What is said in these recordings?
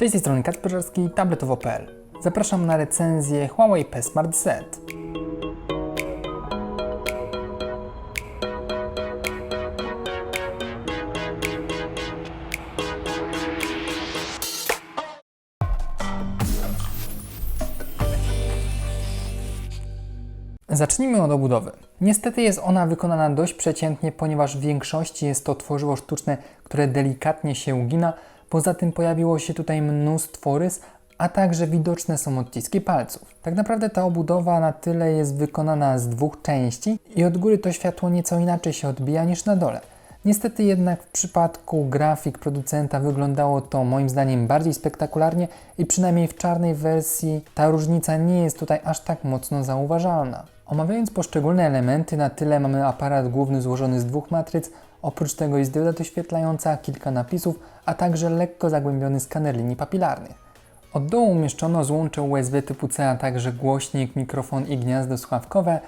Z tej strony Kacper Żarski, tabletowo.pl. Zapraszam na recenzję Huawei P Smart Z. Zacznijmy od obudowy. Niestety jest ona wykonana dość przeciętnie, ponieważ w większości jest to tworzywo sztuczne, które delikatnie się ugina. Poza tym pojawiło się tutaj mnóstwo rys, a także widoczne są odciski palców. Tak naprawdę ta obudowa na tyle jest wykonana z dwóch części i od góry to światło nieco inaczej się odbija niż na dole. Niestety jednak w przypadku grafik producenta wyglądało to moim zdaniem bardziej spektakularnie i przynajmniej w czarnej wersji ta różnica nie jest tutaj aż tak mocno zauważalna. Omawiając poszczególne elementy, na tyle mamy aparat główny złożony z dwóch matryc, oprócz tego jest dioda doświetlająca, kilka napisów, a także lekko zagłębiony skaner linii papilarnych. Od dołu umieszczono złącze USB typu C, a także głośnik, mikrofon i gniazdo słuchawkowe.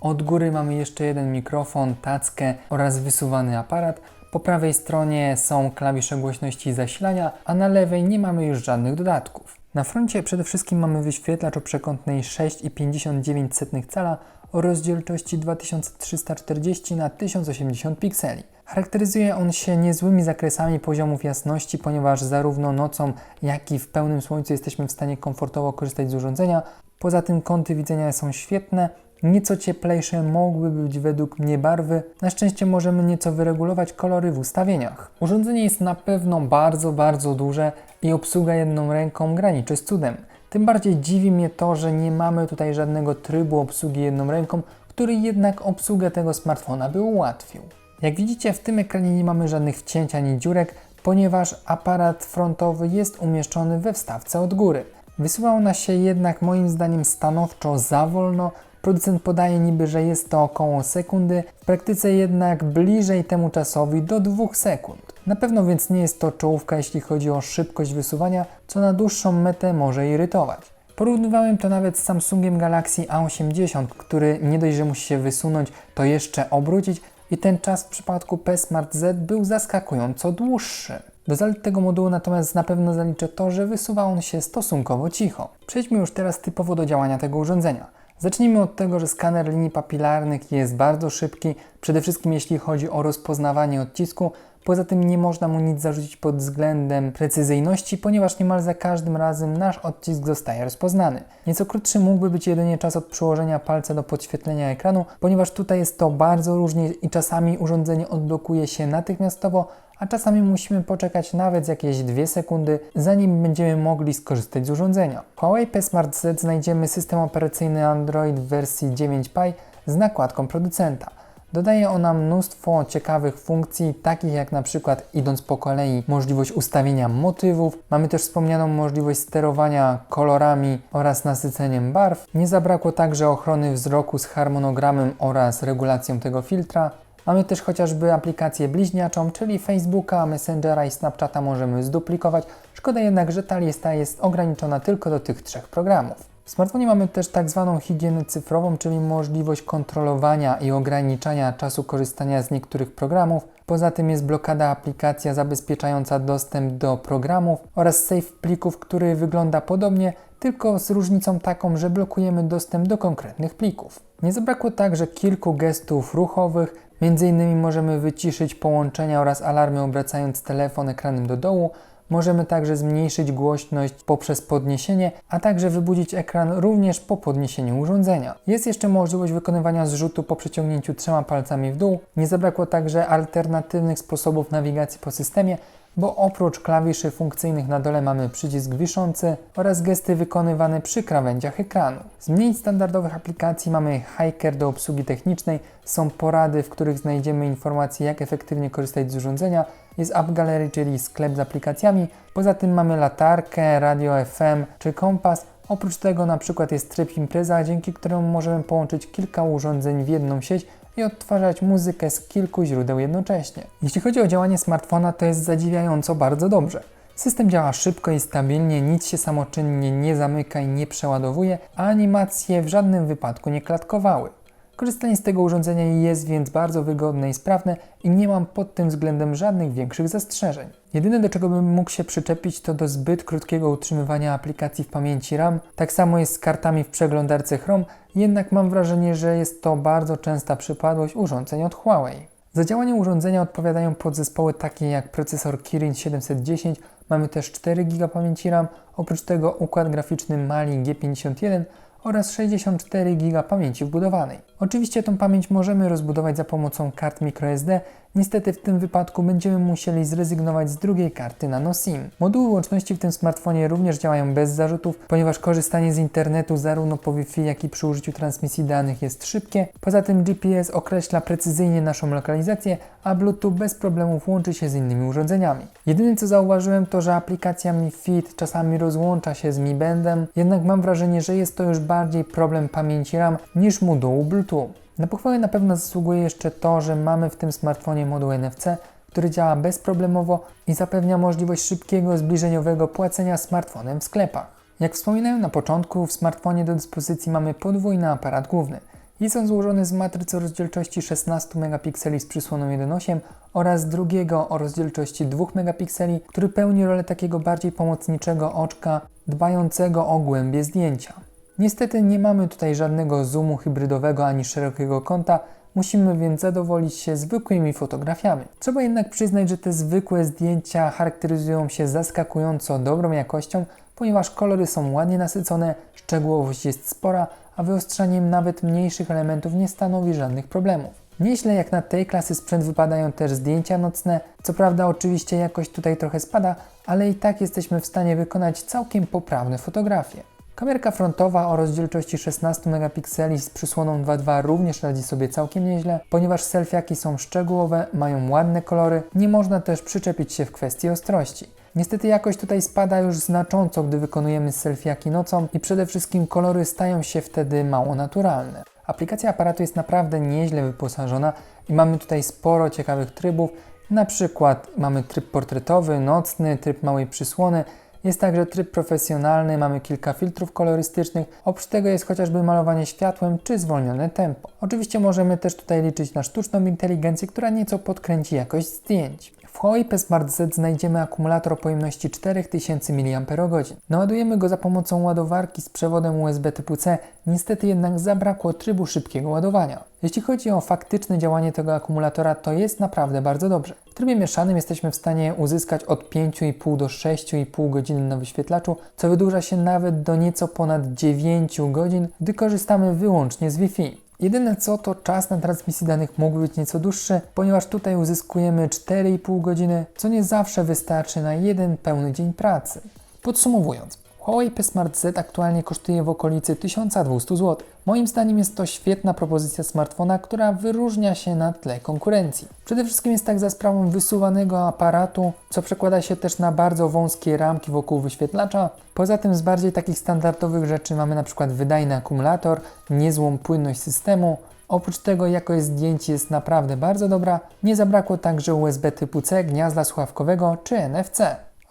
Od góry mamy jeszcze jeden mikrofon, tackę oraz wysuwany aparat. Po prawej stronie są klawisze głośności i zasilania, a na lewej nie mamy już żadnych dodatków. Na froncie przede wszystkim mamy wyświetlacz o przekątnej 6,59 cala o rozdzielczości 2340 na 1080 pikseli. Charakteryzuje on się niezłymi zakresami poziomów jasności, ponieważ zarówno nocą, jak i w pełnym słońcu jesteśmy w stanie komfortowo korzystać z urządzenia. Poza tym kąty widzenia są świetne, Nieco cieplejsze mogłyby być według mnie barwy. Na szczęście możemy nieco wyregulować kolory w ustawieniach. Urządzenie jest na pewno bardzo, bardzo duże i obsługa jedną ręką graniczy z cudem. Tym bardziej dziwi mnie to, że nie mamy tutaj żadnego trybu obsługi jedną ręką, który jednak obsługę tego smartfona by ułatwił. Jak widzicie, w tym ekranie nie mamy żadnych wcięć ani dziurek, ponieważ aparat frontowy jest umieszczony we wstawce od góry. Wysyła ona się jednak moim zdaniem stanowczo za wolno, Producent podaje niby, że jest to około sekundy, w praktyce jednak bliżej temu czasowi do 2 sekund. Na pewno więc nie jest to czołówka, jeśli chodzi o szybkość wysuwania, co na dłuższą metę może irytować. Porównywałem to nawet z Samsungiem Galaxy A80, który nie dość, że musi się wysunąć, to jeszcze obrócić i ten czas w przypadku P Smart Z był zaskakująco dłuższy. Do zalet tego modułu natomiast na pewno zaliczę to, że wysuwa on się stosunkowo cicho. Przejdźmy już teraz typowo do działania tego urządzenia. Zacznijmy od tego, że skaner linii papilarnych jest bardzo szybki, przede wszystkim jeśli chodzi o rozpoznawanie odcisku. Poza tym nie można mu nic zarzucić pod względem precyzyjności, ponieważ niemal za każdym razem nasz odcisk zostaje rozpoznany. Nieco krótszy mógłby być jedynie czas od przyłożenia palca do podświetlenia ekranu, ponieważ tutaj jest to bardzo różnie i czasami urządzenie odblokuje się natychmiastowo, a czasami musimy poczekać nawet jakieś 2 sekundy, zanim będziemy mogli skorzystać z urządzenia. W Huawei P Smart Z znajdziemy system operacyjny Android w wersji 9 Pie z nakładką producenta. Dodaje ona mnóstwo ciekawych funkcji, takich jak na przykład idąc po kolei możliwość ustawienia motywów. Mamy też wspomnianą możliwość sterowania kolorami oraz nasyceniem barw. Nie zabrakło także ochrony wzroku z harmonogramem oraz regulacją tego filtra. Mamy też chociażby aplikację bliźniaczą, czyli Facebooka, Messengera i Snapchata możemy zduplikować. Szkoda jednak, że ta lista jest ograniczona tylko do tych trzech programów. W smartfonie mamy też tak zwaną higienę cyfrową, czyli możliwość kontrolowania i ograniczania czasu korzystania z niektórych programów. Poza tym jest blokada aplikacja zabezpieczająca dostęp do programów oraz save plików, który wygląda podobnie, tylko z różnicą taką, że blokujemy dostęp do konkretnych plików. Nie zabrakło także kilku gestów ruchowych, innymi możemy wyciszyć połączenia oraz alarmy obracając telefon ekranem do dołu. Możemy także zmniejszyć głośność poprzez podniesienie, a także wybudzić ekran również po podniesieniu urządzenia. Jest jeszcze możliwość wykonywania zrzutu po przeciągnięciu trzema palcami w dół. Nie zabrakło także alternatywnych sposobów nawigacji po systemie, bo oprócz klawiszy funkcyjnych na dole mamy przycisk wiszący oraz gesty wykonywane przy krawędziach ekranu. Z mniej standardowych aplikacji mamy Hiker do obsługi technicznej, są porady, w których znajdziemy informacje jak efektywnie korzystać z urządzenia, jest App Gallery, czyli sklep z aplikacjami, poza tym mamy latarkę, radio FM czy kompas, Oprócz tego na przykład jest tryb impreza, dzięki któremu możemy połączyć kilka urządzeń w jedną sieć i odtwarzać muzykę z kilku źródeł jednocześnie. Jeśli chodzi o działanie smartfona, to jest zadziwiająco bardzo dobrze. System działa szybko i stabilnie, nic się samoczynnie nie zamyka i nie przeładowuje, a animacje w żadnym wypadku nie klatkowały. Korzystanie z tego urządzenia jest więc bardzo wygodne i sprawne i nie mam pod tym względem żadnych większych zastrzeżeń. Jedyne do czego bym mógł się przyczepić to do zbyt krótkiego utrzymywania aplikacji w pamięci RAM. Tak samo jest z kartami w przeglądarce Chrome, jednak mam wrażenie, że jest to bardzo częsta przypadłość urządzeń od Huawei. Za działanie urządzenia odpowiadają podzespoły takie jak procesor Kirin 710, mamy też 4 GB pamięci RAM, oprócz tego układ graficzny Mali G51 oraz 64 GB pamięci wbudowanej. Oczywiście tą pamięć możemy rozbudować za pomocą kart microSD, niestety w tym wypadku będziemy musieli zrezygnować z drugiej karty nano SIM. Moduły łączności w tym smartfonie również działają bez zarzutów, ponieważ korzystanie z internetu zarówno po Wi-Fi, jak i przy użyciu transmisji danych jest szybkie. Poza tym GPS określa precyzyjnie naszą lokalizację, a Bluetooth bez problemów łączy się z innymi urządzeniami. Jedyne co zauważyłem to, że aplikacja Mi Fit czasami rozłącza się z Mi Bandem, jednak mam wrażenie, że jest to już bardziej problem pamięci RAM niż modułu Bluetooth. Na pochwałę na pewno zasługuje jeszcze to, że mamy w tym smartfonie moduł NFC, który działa bezproblemowo i zapewnia możliwość szybkiego, zbliżeniowego płacenia smartfonem w sklepach. Jak wspominałem na początku, w smartfonie do dyspozycji mamy podwójny aparat główny. Jest on złożony z matrycy o rozdzielczości 16 megapikseli z przysłoną 1.8 oraz drugiego o rozdzielczości 2 megapikseli, który pełni rolę takiego bardziej pomocniczego oczka dbającego o głębie zdjęcia. Niestety nie mamy tutaj żadnego zoomu hybrydowego ani szerokiego kąta, musimy więc zadowolić się zwykłymi fotografiami. Trzeba jednak przyznać, że te zwykłe zdjęcia charakteryzują się zaskakująco dobrą jakością, ponieważ kolory są ładnie nasycone, szczegółowość jest spora, a wyostrzaniem nawet mniejszych elementów nie stanowi żadnych problemów. Nieźle jak na tej klasy sprzęt wypadają też zdjęcia nocne. Co prawda, oczywiście jakość tutaj trochę spada, ale i tak jesteśmy w stanie wykonać całkiem poprawne fotografie. Kamerka frontowa o rozdzielczości 16 megapikseli z przysłoną 2.2 również radzi sobie całkiem nieźle, ponieważ selfiaki są szczegółowe, mają ładne kolory, nie można też przyczepić się w kwestii ostrości. Niestety jakość tutaj spada już znacząco, gdy wykonujemy selfiaki nocą i przede wszystkim kolory stają się wtedy mało naturalne. Aplikacja aparatu jest naprawdę nieźle wyposażona i mamy tutaj sporo ciekawych trybów, na przykład mamy tryb portretowy, nocny, tryb małej przysłony, jest także tryb profesjonalny, mamy kilka filtrów kolorystycznych, oprócz tego jest chociażby malowanie światłem czy zwolnione tempo. Oczywiście możemy też tutaj liczyć na sztuczną inteligencję, która nieco podkręci jakość zdjęć. W P Smart Z znajdziemy akumulator o pojemności 4000 mAh. Naładujemy go za pomocą ładowarki z przewodem USB typu C, niestety jednak zabrakło trybu szybkiego ładowania. Jeśli chodzi o faktyczne działanie tego akumulatora, to jest naprawdę bardzo dobrze. W trybie mieszanym jesteśmy w stanie uzyskać od 5,5 do 6,5 godziny na wyświetlaczu, co wydłuża się nawet do nieco ponad 9 godzin, gdy korzystamy wyłącznie z Wi-Fi. Jedyne co to czas na transmisji danych mógł być nieco dłuższy, ponieważ tutaj uzyskujemy 4,5 godziny, co nie zawsze wystarczy na jeden pełny dzień pracy. Podsumowując, Huawei P Smart Z aktualnie kosztuje w okolicy 1200 zł. Moim zdaniem jest to świetna propozycja smartfona, która wyróżnia się na tle konkurencji. Przede wszystkim jest tak za sprawą wysuwanego aparatu, co przekłada się też na bardzo wąskie ramki wokół wyświetlacza. Poza tym z bardziej takich standardowych rzeczy mamy przykład wydajny akumulator, niezłą płynność systemu, Oprócz tego jakość zdjęć jest naprawdę bardzo dobra. Nie zabrakło także USB typu C, gniazda słuchawkowego czy NFC.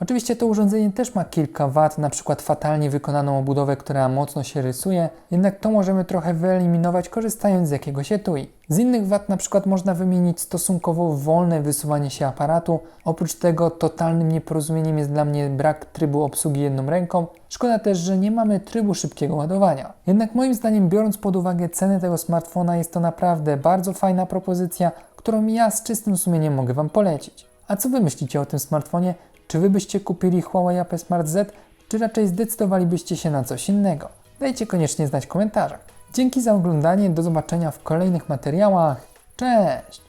Oczywiście to urządzenie też ma kilka wad, na przykład fatalnie wykonaną obudowę, która mocno się rysuje, jednak to możemy trochę wyeliminować korzystając z jakiegoś etui. Z innych wad na przykład można wymienić stosunkowo wolne wysuwanie się aparatu. Oprócz tego totalnym nieporozumieniem jest dla mnie brak trybu obsługi jedną ręką. Szkoda też, że nie mamy trybu szybkiego ładowania. Jednak moim zdaniem biorąc pod uwagę cenę tego smartfona jest to naprawdę bardzo fajna propozycja, którą ja z czystym sumieniem mogę Wam polecić. A co Wy myślicie o tym smartfonie? Czy Wy byście kupili Huawei AP Smart Z, czy raczej zdecydowalibyście się na coś innego? Dajcie koniecznie znać w komentarzach. Dzięki za oglądanie, do zobaczenia w kolejnych materiałach. Cześć!